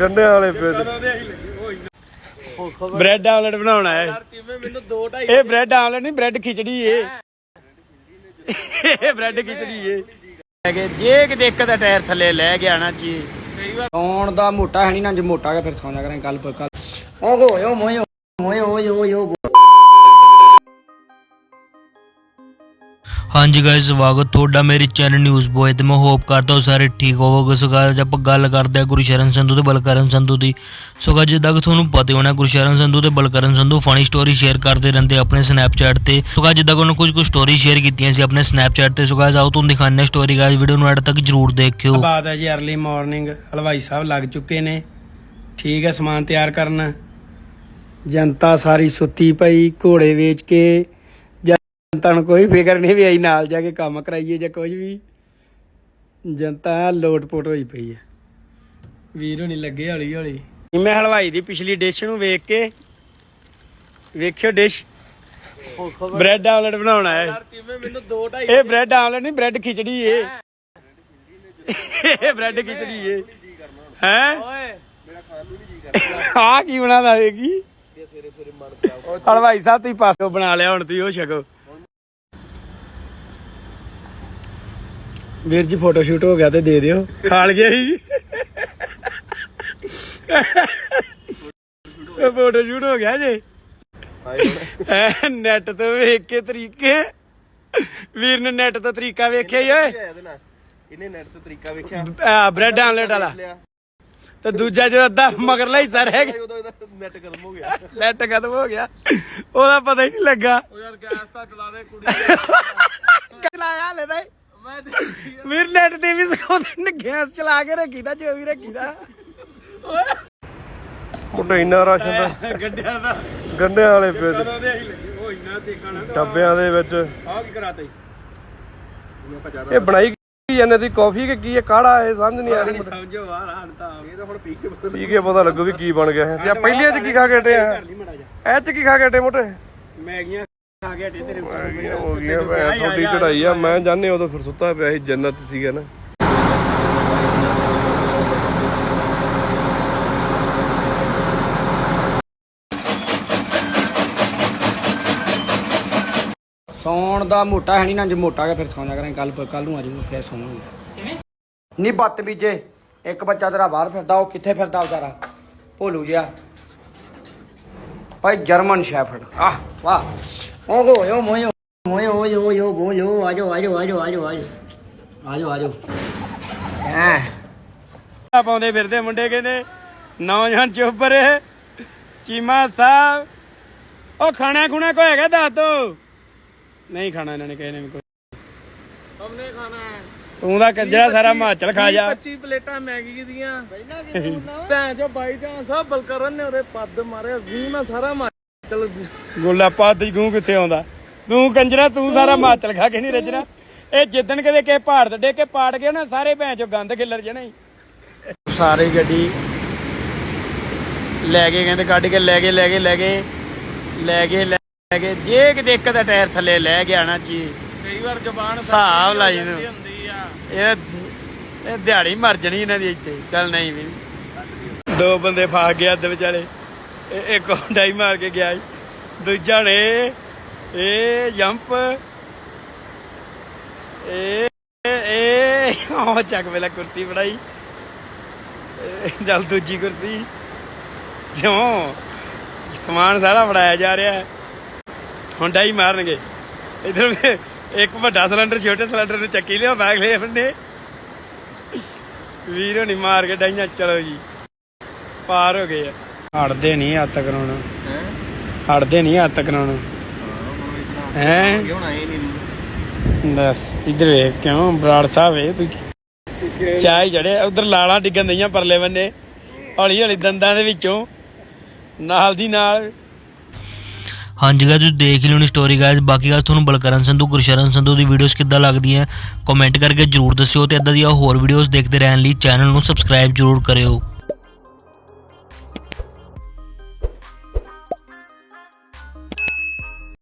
ਗੰਡੇ ਵਾਲੇ bread omelette ਬਣਾਉਣਾ ਹੈ ਕਿਵੇਂ ਮੈਨੂੰ 2 2.5 ਇਹ ਬ੍ਰੈਡ ਆਮਲੇਟ ਨਹੀਂ ਬ੍ਰੈਡ ਖਿਚੜੀ ਏ। ਇਹ ਬ੍ਰੈਡ ਖਿਚੜੀ ਏ। ਹੈਗੇ ਜੇ ਕਿਤੇ ਇੱਕ ਦਾ ਟਾਇਰ ਥੱਲੇ ਲੈ ਗਿਆ ਨਾ ਜੀ। ਸੌਣ ਦਾ ਮੋਟਾ ਹੈ ਨਹੀਂ ਨਾ ਜੇ ਮੋਟਾ ਗਿਆ ਫਿਰ ਸੌਂ ਜਾ ਕਰਾਂ ਕੱਲ ਕੱਲ ਓਗੋ ਓ ਮੋਯੋ ਮੋਯੋ ਓਯੋ ਓਯੋ ਹਾਂਜੀ ਗਾਇਸ ਸਵਾਗਤ ਤੁਹਾਡਾ ਮੇਰੇ ਚੈਨਲ ਨਿਊਜ਼ ਬੋਏ ਤੇ ਮੈਂ ਹੋਪ ਕਰਦਾ ਹਾਂ ਸਾਰੇ ਠੀਕ ਹੋਵੋਗੇ। ਸੋ guys, ਆਪਾਂ ਗੱਲ ਕਰਦੇ ਹਾਂ ਗੁਰਸ਼ਰਨ ਸੰਧੂ ਤੇ ਬਲਕਰਨ ਸੰਧੂ ਦੀ। ਸੋ guys, ਜਿੱਦਾਂ ਕਿ ਤੁਹਾਨੂੰ ਪਤਾ ਹੋਣਾ ਗੁਰਸ਼ਰਨ ਸੰਧੂ ਤੇ Balkaran Sandhu funny story share ਕਰਦੇ ਰਹਿੰਦੇ ਆਪਣੇ ਸਨੈਪਚੈਟ ਤੇ। ਸੋ guys, ਜਿੱਦਾਂ ਕਿ ਉਹਨਾਂ ਕੁਝ ਕੁ ਸਟੋਰੀ ਸ਼ੇਅਰ ਕੀਤੀਆਂ ਸੀ ਆਪਣੇ ਸਨੈਪਚੈਟ ਤੇ। ਸੋ guys, ਆਓ ਤੁਹਾਨੂੰ ਦਿਖਾਉਂਦੇ ਹਾਂ ਸਟੋਰੀ ਗਾਇਸ ਵੀਡੀਓ ਨੂੰ ਐਡ ਤੱਕ ਜਰੂਰ ਦੇਖਿਓ। ਬਾਤ ਹੈ ਜੀ अर्ਲੀ ਮਾਰਨਿੰਗ ਹਲਵਾਈ ਸਾਹਿਬ ਲੱਗ ਚੁੱਕੇ ਨੇ। ਠੀਕ ਹੈ ਸਮਾਨ ਤਿਆਰ ਕਰਨ। ਜਨਤਾ ਸਾਰੀ ਸੁੱਤੀ ਪਈ ਘੋੜੇ ਵੇਚ ਕੇ। ਜਨਤਾ ਨੂੰ ਕੋਈ ਫਿਕਰ ਨਹੀਂ ਵੀ ਅਸੀਂ ਨਾਲ ਜਾ ਕੇ ਕੰਮ ਕਰਾਈਏ ਜਾਂ ਕੁਝ ਵੀ। ਜਨਤਾ ਲੋਟਪੋਟ ਹੋਈ ਪਈ ਹੈ ਵੀਰ ਹੋਣੀ ਲੱਗੇ ਹੌਲੀ ਹੌਲੀ ਮੈਂ ਹਲਵਾਈ ਦੀ ਪਿਛਲੀ ਡਿਸ਼ ਨੂੰ ਵੇਖ ਕੇ ਵੇਖਿਓ ਡਿਸ਼। ਬ੍ਰੈਡ ਆਮਲੇਟ ਬਣਾਉਣਾ ਹੈ। ਕਿਵੇਂ ਮੈਨੂੰ 2 2.5 ਇਹ ਬ੍ਰੈਡ ਆਮਲੇਟ ਨਹੀਂ ਬ੍ਰੈਡ ਖਿਚੜੀ ਏ। ਇਹ ਬ੍ਰੈਡ ਖਿਚੜੀ ਏ। ਹੈ? ਓਏ। ਆ ਕੀ ਬਣਾਦਾ ਵੇਗੀ ਹਲਵਾਈ ਸਾਹਿਬ ਤੁਸੀਂ ਪਾਸੋਂ ਬਣਾ ਲਿਆ ਹੁਣ ਤੁਸੀਂ ਉਹ ਛਕੋ। ਵੀਰ ਜੀ ਫੋਟੋ ਸ਼ੂਟ ਹੋ ਗਿਆ ਤੇ ਦੇ ਦਿਓ। ਖਾਲ ਗਿਆ ਸੀ। ਫੋਟੋ ਸ਼ੂਟ ਹੋ ਗਿਆ ਜੇ। ਨੈਟ ਤੋਂ ਵੇਖ ਕੇ ਤਰੀਕੇ। ਵੀਰ ਨੇ ਨੈਟ ਤੋਂ ਤਰੀਕਾ ਵੇਖਿਆ ਹੀ ਓਏ। ਇਹਨੇ ਨੈਟ ਤੋਂ ਤਰੀਕਾ ਵੇਖਿਆ। ਆ ਬ੍ਰੈਡ ਆਮਲੇਟ ਵਾਲਾ। ਤੇ ਦੂਜਾ ਜਿਹੜਾ ਅੱਧਾ ਮਗਰਲਾ ਹਿੱਸਾ ਰਹਿ ਗਿਆ। ਉਦੋਂ ਇਹਦਾ ਨੈਟ ਖਤਮ ਹੋ ਗਿਆ। ਨੈਟ ਖਤਮ ਹੋ ਗਿਆ। ਉਹਦਾ ਪਤਾ ਹੀ ਨਹੀਂ ਲੱਗਾ। ਓ ਯਾਰ ਗੈਸ ਤਾਂ ਚਲਾ ਦੇ ਕੁੜੀ। ਚਲਾਇਆ ਲੈ ਤਾਂ ਵੀਰ ਨੈਟ ਤੇ ਵੀ ਸਿਖਾਉਂਦੇ ਨੇ ਗੈਸ ਚਲਾ ਕੇ ਰੱਖੀਦਾ ਜੋ ਵੀ ਰੱਖੀਦਾ। ਮੁੰਡਾ ਇੰਨਾ ਰਾਸ਼ਨ ਦਾ। ਗੱਡਿਆਂ ਦਾ। ਗੰਡੇ ਵਾਲੇ ਪੇਜ ਕਦੋਂ ਦੇ ਅਸੀਂ ਲੱਗੇ ਉਹ ਇੰਨਾ ਸੇਕਣਾ ਡੱਬਿਆਂ ਦੇ ਵਿੱਚ। ਆ ਕੀ ਕਰਾਤੇ ਇਹ ਬਣਾਈ ਕੀ ਜਾਂਦੇ ਦੀ ਕਾਫੀ ਕਿ ਕੀ ਹੈ ਕਾੜਾ ਇਹ ਸਮਝ ਨਹੀਂ ਆ ਰਹੀ ਸਮਝੋ ਬਾਹਰ ਆਣ ਤਾਂ ਇਹ ਤਾਂ ਹੁਣ ਪੀ ਕੇ ਪੀ ਕੇ ਪਤਾ ਲੱਗੂ ਵੀ ਕੀ ਬਣ ਗਿਆ। ਹੈ ਤੇ ਆ ਪਹਿਲੀਆਂ ਚ ਕੀ ਖਾ ਕੇ ਹਟੇ ਆ? ਨਹੀਂ ਮੜਾ ਜਾ ਇਹ ਚ ਕੀ ਖਾ ਕੇ ਹਟੇ ਮੋਟੇ? ਮੈਗੀਆਂ ਖਾ ਕੇ ਹਟੇ ਤੇਰੇ ਮੈਗੀਆਂ ਹੋ ਗਈਆਂ ਮੈਂ ਤੁਹਾਡੀ ਚੜਾਈ ਆ ਮੈਂ ਜਾਣੇ ਉਦੋਂ ਫਿਰ ਸੁੱਤਾ ਪਿਆ ਸੀ ਜੰਨਤ ਸੀਗਾ ਨਾ। ਸੌਣ ਦਾ ਮੋਟਾ ਹੈ ਨਹੀਂ ਨਾ ਜੇ ਮੋਟਾ ਗਿਆ ਫਿਰ ਸੌਂ ਜਾ ਕਰਾਂ ਕੱਲ ਕੱਲ ਨੂੰ ਆ ਜਾਊਗਾ ਫਿਰ ਸੌਵਾਂਗੇ। ਕਿਵੇਂ? ਨਹੀਂ ਬਦਤਮੀਜੇ ਇੱਕ ਬੱਚਾ ਤੇਰਾ ਬਾਹਰ ਫਿਰਦਾ ਉਹ ਕਿੱਥੇ ਫਿਰਦਾ ਵਿਚਾਰਾ? ਭੋਲੂ ਜਿਹਾ। ਭਾਈ ਜਰਮਨ ਸ਼ੈਫਰਡ। ਆਹ ਵਾਹ। ਓ ਮੋਯੋ ਮੋਯੋ ਓਯੋ ਓਯੋ ਬੋਲੋ ਆਜੋ ਆਜੋ ਆਜੋ ਆਜੋ ਆਜੋ ਆਜੋ ਆਜੋ ਹਾਂ ਆ ਪਾਉਂਦੇ ਫਿਰਦੇ ਮੁੰਡੇ ਕਹਿੰਦੇ ਨੌਜਵਾਨ ਚੁੱਪ ਰਹੇ। ਚੀਮਾ ਸਾਹਿਬ ਉਹ ਖਾਣਾ ਖੁਣਾ ਕੋਈ ਹੈਗਾ ਦੱਸ ਦੋ। ਨਹੀਂ ਖਾਣਾ ਇਹਨਾਂ ਨੇ ਨੇ ਵੀ ਕੋਈ। ਹਮਨੇ ਖਾਣਾ ਹੈ। ਤੂੰ ਦਾ ਕੰਜਰਾ ਸਾਰਾ ਹਿਮਾਚਲ ਖਾ ਜਾ। 25 ਪਲੇਟਾਂ ਮੈਗੀ ਦੀਆਂ। ਭੈਣ ਜੋ ਬਾਈ ਚਾਂਸ ਆ ਬਲਕਰਨ ਨੇ ਉਹਦੇ ਪੱਦ ਮਾਰਿਆ ਗੂੰ ਨਾ ਸਾਰਾ ਹਿਮਾਚਲ ਗੋਲਾ ਪਾਦੀ ਗੂੰ ਕਿੱਥੇ ਆਉਂਦਾ? ਤੂੰ ਕੰਜਰਾ ਤੂੰ ਸਾਰਾ ਹਿਮਾਚਲ ਖਾ ਕੇ ਨਹੀਂ ਰਜਣਾ। ਇਹ ਜਿੱਦਣ ਕਦੇ ਕੇ ਪਹਾੜ ਤੇ ਡੇ ਕੇ ਪਾੜ ਗਏ ਨਾ ਸਾਰੇ ਭੈਣ ਚੋ ਗੰਦ ਖਿੱਲਰ ਜਣਾ ਹੀ ਸਾਰੇ ਗੱਡੀ ਲੈ ਗਏ ਕਹਿੰਦੇ ਕੱਢ ਕੇ ਲੈ ਗਏ ਲੈ ਗਏ ਲੈ ਗਏ ਲੈ ਗਏ ਲੈ ਗਏ ਜੇ ਕਿਤੇ ਇੱਕ ਦਾ ਟਾਇਰ ਥੱਲੇ ਲੈ ਗਿਆ ਨਾ ਚੀ ਕਈ ਵਾਰ ਜ਼ਬਾਨ ਹਿਸਾਬ ਲਾਈ ਹੁੰਦੀ ਆ। ਇਹ ਇਹ ਦਿਹਾੜੀ ਮਰ ਜਣੀ ਇਹਨਾਂ ਦੀ ਇੱਥੇ। ਚੱਲ ਨਹੀਂ ਵੀ। ਦੋ ਬੰਦੇ ਫਸ ਗਏ ਅੱਧ ਵਿਚਾਲੇ। ਇਹ ਇੱਕ ਡਾਈ ਮਾਰ ਕੇ ਗਿਆ ਜੀ? ਦੂਜਾ ਨੇ ਇਹ ਜੰਪ। ਇਹ ਇਹ ਉਹ ਚੱਕ ਵੇਲਾ ਕੁਰਸੀ ਫੜਾਈ। ਇਹ ਦੂਜੀ ਕੁਰਸੀ। ਜਿਉਂ ਸਮਾਨ ਸਾਰਾ ਫੜਾਇਆ ਜਾ ਰਿਹਾ। ਹੈ ਹੁਣ ਡਾਈ ਮਾਰਨਗੇ। ਇਧਰ ਇੱਕ ਵੱਡਾ ਸਿਲੰਡਰ, ਛੋਟੇ ਸਿਲੰਡਰ ਨੂੰ ਚੱਕੀ ਲਿਆ ਬੈਗ ਲੈ ਬੰਨੇ ਵੀਰ ਹੋਣੀ ਮਾਰ ਕੇ ਡਾਈਆਂ, ਚਲੋ ਜੀ। ਪਾਰ ਹੋ ਗਏ ਆ। ਹਟਦੇ ਨਹੀਂ ਹੱਥ ਕਰਾਉਣਾ ਹਟਦੇ ਨਹੀਂ ਹੱਥ ਕਰਾਉਣਾ ਹੈ ਨਹੀਂ ਦੱਸ ਇਧਰ ਵੇਖ ਕਿਉਂ? ਬਰਾੜ ਸਾਹਿਬ ਏ ਤੂੰ ਚਾਹ ਜੜੇ। ਉਧਰ ਲਾਲਾਂ ਡਿੱਗਣ ਦਈਆਂ ਪਰਲੇ ਬੰਨੇ। ਹੌਲੀ ਹੌਲੀ ਦੰਦਾਂ ਦੇ ਵਿੱਚੋਂ। ਨਾਲ ਦੀ ਨਾਲ। ਹਾਂਜੀ ਗਾਇਸ ਤੁਸੀਂ ਦੇਖ ਹੀ ਲਿਓਣੀ ਸਟੋਰੀ ਗਾਇਸ ਬਾਕੀ ਗੱਲ ਤੁਹਾਨੂੰ ਬਲਕਰਨ ਸੰਧੂ ਗੁਰਸ਼ਰਨ ਸੰਧੂ ਦੀ ਵੀਡੀਓਜ਼ ਕਿੱਦਾਂ ਲੱਗਦੀਆਂ ਕਮੈਂਟ ਕਰਕੇ ਜਰੂਰ ਦੱਸਿਓ ਤੇ ਇਦਾਂ ਦੀਆਂ ਹੋਰ ਵੀਡੀਓਜ਼ ਦੇਖਦੇ ਰਹਿਣ ਲਈ ਚੈਨਲ ਨੂੰ ਸਬਸਕ੍ਰਾਈਬ ਜਰੂਰ ਕਰਿਓ।